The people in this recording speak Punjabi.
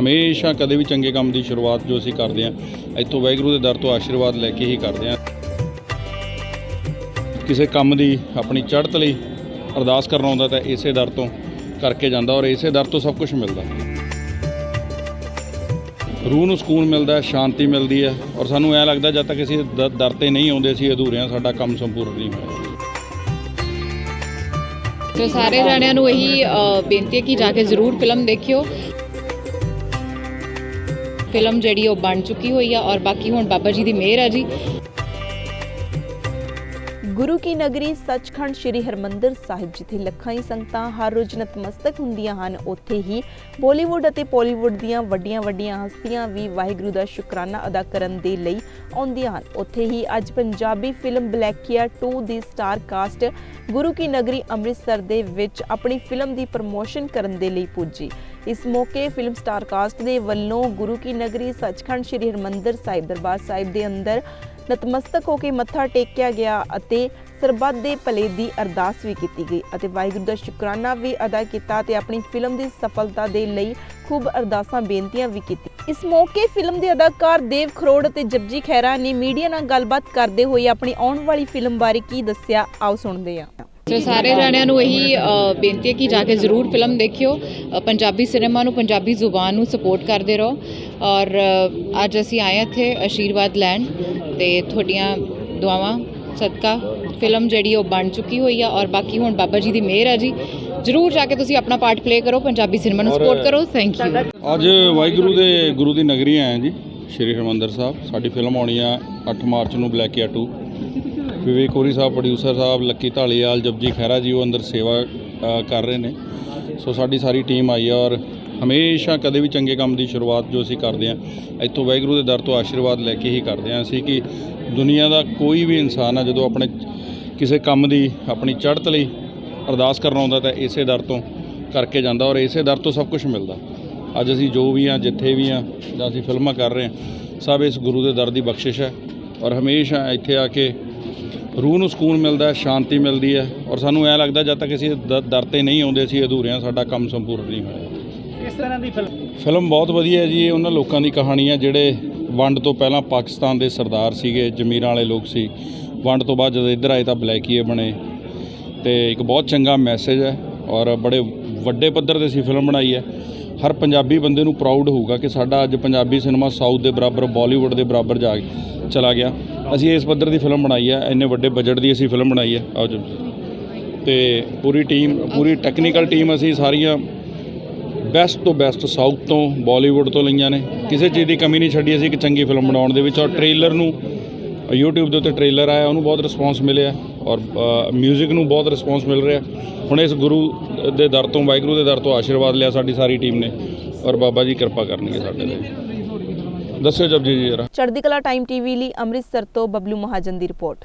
ਹਮੇਸ਼ਾ ਕਦੇ ਵੀ ਚੰਗੇ ਕੰਮ ਦੀ ਸ਼ੁਰੂਆਤ ਜੋ ਅਸੀਂ ਕਰਦੇ ਹਾਂ, ਇੱਥੋਂ ਵਾਹਿਗੁਰੂ ਦੇ ਦਰ ਤੋਂ ਆਸ਼ੀਰਵਾਦ ਲੈ ਕੇ ਹੀ ਕਰਦੇ ਹਾਂ। ਕਿਸੇ ਕੰਮ ਦੀ ਆਪਣੀ ਚੜ੍ਹਤ ਲਈ ਅਰਦਾਸ ਕਰਨ ਆਉਂਦਾ ਤਾਂ ਇਸੇ ਦਰ ਤੋਂ ਕਰਕੇ ਜਾਂਦਾ ਔਰ ਇਸੇ ਦਰ ਤੋਂ ਸਭ ਕੁਝ ਮਿਲਦਾ। ਰੂਹ ਨੂੰ ਸਕੂਨ ਮਿਲਦਾ ਹੈ ਸ਼ਾਂਤੀ ਮਿਲਦੀ ਹੈ ਔਰ ਸਾਨੂੰ ਐ ਲੱਗਦਾ ਜਦ ਤੱਕ ਅਸੀਂ ਦ- ਦਰ ਤੇ ਨਹੀਂ ਆਉਂਦੇ, ਅਸੀਂ ਅਧੂਰੇ ਹਾਂ, ਸਾਡਾ ਕੰਮ ਸੰਪੂਰਨ ਨਹੀਂ ਹੋਇਆ। ਸੋ ਸਾਰੇ ਰਾਣਿਆਂ ਨੂੰ ਇਹੀ ਬੇਨਤੀ ਹੈ ਕਿ ਜਾ ਕੇ ਜ਼ਰੂਰ ਫਿਲਮ ਦੇਖਿਓ। ਫਿਲਮ ਜਿਹੜੀ ਉਹ ਬਣ ਚੁੱਕੀ ਹੋਈ ਆ ਔਰ ਬਾਕੀ ਹੁਣ ਬਾਬਾ ਜੀ ਦੀ ਮਿਹਰ ਆ ਜੀ। ਗੁਰੂ ਕੀ ਨਗਰੀ ਸੱਚਖੰਡ ਸ੍ਰੀ ਹਰਮੰਦਰ ਸਾਹਿਬ, ਜਿੱਥੇ ਲੱਖਾਂ ਹੀ ਸੰਗਤਾਂ ਹਰ ਰੋਜ਼ ਨਤਮਸਤਕ ਹੁੰਦੀਆਂ ਹਨ, ਉੱਥੇ ਹੀ ਬਾਲੀਵੁੱਡ ਅਤੇ ਪੋਲੀਵੁੱਡ ਦੀਆਂ ਵੱਡੀਆਂ-ਵੱਡੀਆਂ ਹਸਤੀਆਂ ਵੀ ਵਾਹਿਗੁਰੂ ਦਾ ਸ਼ੁਕਰਾਨਾ ਅਦਾ ਕਰਨ ਦੇ ਲਈ ਆਉਂਦੀਆਂ ਹਨ। ਉੱਥੇ ਹੀ ਅੱਜ ਪੰਜਾਬੀ ਫਿਲਮ ਬਲੈਕੀਆ 2 ਦੀ ਸਟਾਰ ਕਾਸਟ ਗੁਰੂ ਕੀ ਨਗਰੀ ਅੰਮ੍ਰਿਤਸਰ ਦੇ ਵਿੱਚ ਆਪਣੀ ਫਿਲਮ ਦੀ ਪ੍ਰਮੋਸ਼ਨ ਕਰਨ ਦੇ ਲਈ ਪੁੱਜੀ। ਇਸ ਮੌਕੇ ਫਿਲਮ ਸਟਾਰ ਕਾਸਟ ਦੇ ਵੱਲੋਂ ਗੁਰੂ ਕੀ ਨਗਰੀ ਸੱਚਖੰਡ ਸ੍ਰੀ ਹਰਮੰਦਰ ਸਾਹਿਬ, ਦਰਬਾਰ ਸਾਹਿਬ ਦੇ ਅੰਦਰ ਨਤਮਸਤਕ ਹੋ ਕੇ ਮੱਥਾ ਟੇਕਿਆ ਗਿਆ ਅਤੇ ਸਰਬੱਤ ਦੇ ਭਲੇ ਦੀ ਅਰਦਾਸ ਵੀ ਕੀਤੀ ਗਈ ਅਤੇ ਵਾਹਿਗੁਰੂ ਦਾ ਸ਼ੁਕਰਾਨਾ ਵੀ ਅਦਾ ਕੀਤਾ ਤੇ ਆਪਣੀ ਫਿਲਮ ਦੀ ਸਫਲਤਾ ਦੇ ਲਈ ਖੂਬ ਅਰਦਾਸਾਂ, ਬੇਨਤੀਆਂ ਵੀ ਕੀਤੀ ਇਸ ਮੌਕੇ ਫਿਲਮ ਦੇ ਅਦਾਕਾਰ ਦੇਵ ਖਰੋੜ ਅਤੇ ਜਪਜੀ ਖੈਰਾ ਨੇ ਮੀਡੀਆ ਨਾਲ ਗੱਲਬਾਤ ਕਰਦੇ ਹੋਏ ਆਪਣੀ ਆਉਣ ਵਾਲੀ ਫਿਲਮ ਬਾਰੇ ਕੀ ਦੱਸਿਆ, ਆਓ ਸੁਣਦੇ ਹਾਂ। ਸੋ ਸਾਰੇ ਜਾਣਿਆਂ ਨੂੰ ਇਹੀ ਬੇਨਤੀ ਹੈ ਕਿ ਜਾ ਕੇ ਜ਼ਰੂਰ ਫਿਲਮ ਦੇਖਿਓ। ਪੰਜਾਬੀ ਸਿਨੇਮਾ ਨੂੰ ਪੰਜਾਬੀ ਜ਼ੁਬਾਨ ਨੂੰ ਸਪੋਰਟ ਕਰਦੇ ਰਹੋ ਔਰ ਅੱਜ ਅਸੀਂ ਆਏ ਇੱਥੇ ਆਸ਼ੀਰਵਾਦ ਲੈਣ। ਤੇ ਤੁਹਾਡੀਆਂ ਦੁਆਵਾਂ ਸਦਕਾ ਫਿਲਮ ਜਿਹੜੀ ਉਹ ਬਣ ਚੁੱਕੀ ਹੋਈ ਆ ਔਰ ਬਾਕੀ ਹੁਣ ਬਾਬਾ ਜੀ ਦੀ ਮਿਹਰ ਆ ਜੀ। ਜ਼ਰੂਰ ਜਾ ਕੇ ਤੁਸੀਂ ਆਪਣਾ ਪਾਰਟ ਪਲੇ ਕਰੋ ਪੰਜਾਬੀ ਸਿਨੇਮਾ ਨੂੰ ਸਪੋਰਟ ਕਰੋ। ਥੈਂਕ ਯੂ ਅੱਜ ਵਾਹਿਗੁਰੂ ਦੇ ਗੁਰੂ ਦੀ ਨਗਰੀ ਆਏ ਜੀ ਸ਼੍ਰੀ ਹਰਿਮੰਦਰ ਸਾਹਿਬ। ਸਾਡੀ ਫਿਲਮ ਆਉਣੀ ਆ 8 ਮਾਰਚ ਨੂੰ ਬਲੈਕੀਆ 2 ਵਿਵੇਕ ਕੋਰੀ ਸਾਹਿਬ ਪ੍ਰੋਡਿਊਸਰ ਸਾਹਿਬ ਲੱਕੀ ਢਾਲੀਵਾਲ ਜਪਜੀ ਖਹਿਰਾ ਜੀ ਉਹ ਅੰਦਰ ਸੇਵਾ ਕਰ ਰਹੇ ਨੇ। ਸੋ ਸਾਡੀ ਸਾਰੀ ਟੀਮ ਆਈ ਆ ਔਰ ਹਮੇਸ਼ਾ ਕਦੇ ਵੀ ਚੰਗੇ ਕੰਮ ਦੀ ਸ਼ੁਰੂਆਤ ਜੋ ਅਸੀਂ ਕਰਦੇ ਹਾਂ, ਇੱਥੋਂ ਵਾਹਿਗੁਰੂ ਦੇ ਦਰ ਤੋਂ ਆਸ਼ੀਰਵਾਦ ਲੈ ਕੇ ਹੀ ਕਰਦੇ ਹਾਂ। ਅਸੀਂ ਕਿ ਦੁਨੀਆ ਦਾ ਕੋਈ ਵੀ ਇਨਸਾਨ ਆ, ਜਦੋਂ ਆਪਣੇ ਕਿਸੇ ਕੰਮ ਦੀ ਆਪਣੀ ਚੜ੍ਹਤ ਲਈ ਅਰਦਾਸ ਕਰਨ ਆਉਂਦਾ ਤਾਂ ਇਸੇ ਦਰ ਤੋਂ ਕਰਕੇ ਜਾਂਦਾ ਔਰ ਇਸੇ ਦਰ ਤੋਂ ਸਭ ਕੁਝ ਮਿਲਦਾ। ਅੱਜ ਅਸੀਂ ਜੋ ਵੀ ਆ ਜਿੱਥੇ ਵੀ ਆ ਜਾਂ ਅਸੀਂ ਫਿਲਮਾਂ ਕਰ ਰਹੇ ਹਾਂ, ਸਭ ਇਸ ਗੁਰੂ ਦੇ ਦਰ ਦੀ ਬਖਸ਼ਿਸ਼ ਹੈ ਔਰ ਹਮੇਸ਼ਾ ਇੱਥੇ ਆ ਕੇ ਰੂਹ ਨੂੰ ਸਕੂਨ ਮਿਲਦਾ ਹੈ, ਸ਼ਾਂਤੀ ਮਿਲਦੀ ਹੈ ਔਰ ਸਾਨੂੰ ਐ ਲੱਗਦਾ ਜਦ ਤੱਕ ਅਸੀਂ ਦ- ਦਰ ਤੇ ਨਹੀਂ ਆਉਂਦੇ, ਅਸੀਂ ਅਧੂਰੇ ਹਾਂ, ਸਾਡਾ ਕੰਮ ਸੰਪੂਰਨ ਨਹੀਂ ਹੋਇਆ। ਕਿਸ ਤਰ੍ਹਾਂ ਦੀ ਫਿਲਮ? ਫਿਲਮ ਬਹੁਤ ਵਧੀਆ ਹੈ ਜੀ, ਇਹ ਉਹਨਾਂ ਲੋਕਾਂ ਦੀ ਕਹਾਣੀ ਹੈ, ਜਿਹੜੇ ਵੰਡ ਤੋਂ ਪਹਿਲਾਂ ਪਾਕਿਸਤਾਨ ਦੇ ਸਰਦਾਰ ਸੀਗੇ, ਜ਼ਮੀਰਾਂ ਵਾਲੇ ਲੋਕ ਸੀ। ਵੰਡ ਤੋਂ ਬਾਅਦ ਜਦੋਂ ਇੱਧਰ ਆਏ ਤਾਂ ਬਲੈਕੀਏ ਬਣੇ। ਤੇ ਇੱਕ ਬਹੁਤ ਚੰਗਾ ਮੈਸੇਜ ਹੈ ਔਰ ਬੜੇ ਵੱਡੇ ਪੱਧਰ ਤੇ ਅਸੀਂ ਫਿਲਮ ਬਣਾਈ ਹੈ। ਹਰ ਪੰਜਾਬੀ ਬੰਦੇ ਨੂੰ ਪ੍ਰਾਊਡ ਹੋਊਗਾ ਕਿ ਸਾਡਾ ਅੱਜ ਪੰਜਾਬੀ ਸਿਨੇਮਾ ਸਾਊਥ ਦੇ ਬਰਾਬਰ ਬਾਲੀਵੁੱਡ ਦੇ ਬਰਾਬਰ ਜਾ ਚਲਾ ਗਿਆ। ਅਸੀਂ ਇਸ ਪੱਧਰ ਦੀ ਫਿਲਮ ਬਣਾਈ ਹੈ, ਇੰਨੇ ਵੱਡੇ ਬਜਟ ਦੀ ਅਸੀਂ ਫਿਲਮ ਬਣਾਈ ਹੈ। ਆਓ ਜੀ। ਤੇ ਪੂਰੀ ਟੀਮ ਪੂਰੀ ਟੈਕਨੀਕਲ ਟੀਮ ਅਸੀਂ ਸਾਰੀਆਂ ਬੈਸਟ ਤੋਂ ਬੈਸਟ ਸਾਊਥ ਤੋਂ ਬਾਲੀਵੁੱਡ ਤੋਂ ਲਈਆਂ ਨੇ। ਕਿਸੇ ਚੀਜ਼ ਦੀ ਕਮੀ ਨਹੀਂ ਛੱਡੀ ਅਸੀਂ ਇੱਕ ਚੰਗੀ ਫਿਲਮ ਬਣਾਉਣ ਦੇ ਵਿੱਚ ਔਰ ਟ੍ਰੇਲਰ ਨੂੰ, YouTube ਦੇ ਉੱਤੇ ਟ੍ਰੇਲਰ ਆਇਆ, ਉਹਨੂੰ ਬਹੁਤ ਰਿਸਪੌਂਸ ਮਿਲਿਆ ਔਰ 뮤직 ਨੂੰ ਬਹੁਤ ਰਿਸਪੌਂਸ ਮਿਲ ਰਿਹਾ। ਹੁਣ ਇਸ ਗੁਰੂ ਦੇ ਦਰ ਤੋਂ, ਵਾਹਿਗੁਰੂ ਦੇ ਦਰ ਤੋਂ ਆਸ਼ੀਰਵਾਦ ਲਿਆ ਸਾਡੀ ਸਾਰੀ ਟੀਮ ਨੇ ਔਰ ਬਾਬਾ ਜੀ ਕਿਰਪਾ ਕਰਨਗੇ ਸਾਡੇ ਲਈ ਦੱਸਿਓ ਜਪਜੀ ਜੀ ਜਰਾ। ਚੜ੍ਹਦੀ ਕਲਾ ਟਾਈਮ ਟੀਵੀ ਲਈ ਅੰਮ੍ਰਿਤਸਰ ਤੋਂ ਬਬਲੂ ਮਹਾਜਨ ਦੀ ਰਿਪੋਰਟ।